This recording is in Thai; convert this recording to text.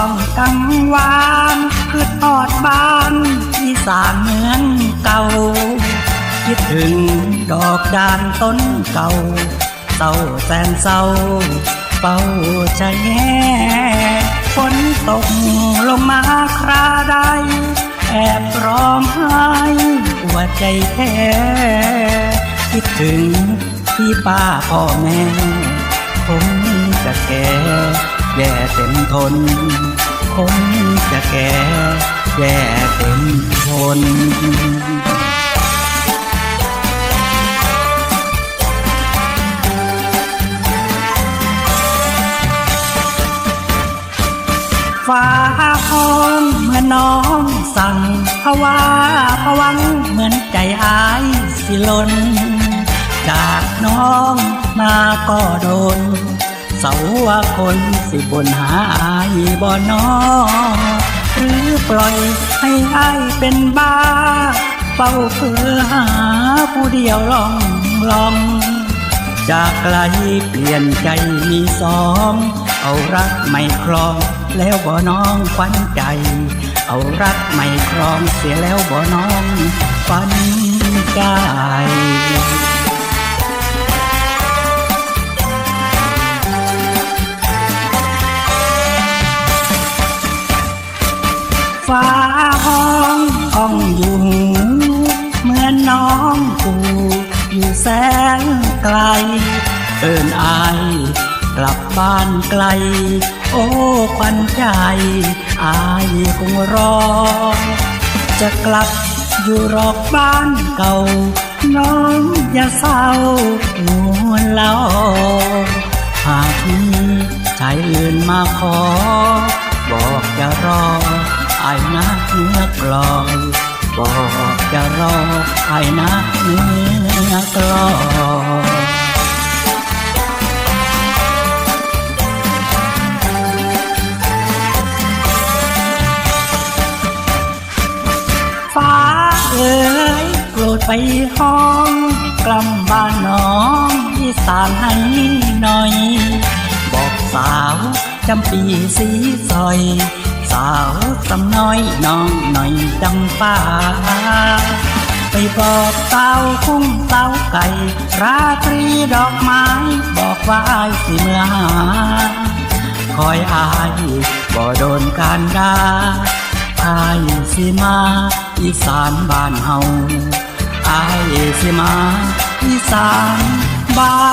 ห้องกังวานคือทอดบ้านที่สานเหมือนเก่า คิดถึงดอกดานต้นเก่าเศร้าแสนเศร้าเฝ้าจะแง่ฝนตกลงมาคราใดแอบร้องไห้หัวใจแท้คิดถึงที่ป้าพ่อแม่ผมจะแก่ แย่เต็มทนผมจะแก่แย่เต็มทนฟ้าห้องเหมือนน้องสั่งภาวาผวังเหมือนใจอายสิลน จากน้องมาก็โดน เสาว่าคนสิบนหาอายบ่นอหรือปล่อยให้อายเป็นบ้าเฝ้าเพื่อหาผู้เดียวลองลอง จากไกลเปลี่ยนใจมีสอง เอารักไม่ครอง แล้วบ่น้องฝันใจ เอารักไม่ครองเสียแล้วบ่น้องฝันใจ ฟ้าห้องห้องอยู่เหมือนน้องกูอยู่แสนไกล เอินอายกลับบ้านไกล โอ้ควันใจ อายคงรอ จะกลับอยู่รอกบ้านเก่า น้องอย่าเศร้านวลเล่าหากมีชายอื่นมาขอ บอกจะรอ ไอ้นะเนื้อกลอยบอกจะรอไอ้นะเนื้อกลอยฟ้าเอ๋ยโปรดไปห้องกลัมบ้านน้องอีสานให้หน่อย บอกสาวจำปีสีซอย สาวสำน้อยน้องหน่อยจำป้าไปบอกสาวคุ้งสาวไก่ ราตรีดอกไม้ บอกว่าอายสิเมื่อหา คอยอายบ่โดนการดาอายสิมาอีสานบ้านเฮาอายสิมาอีสานบ้าน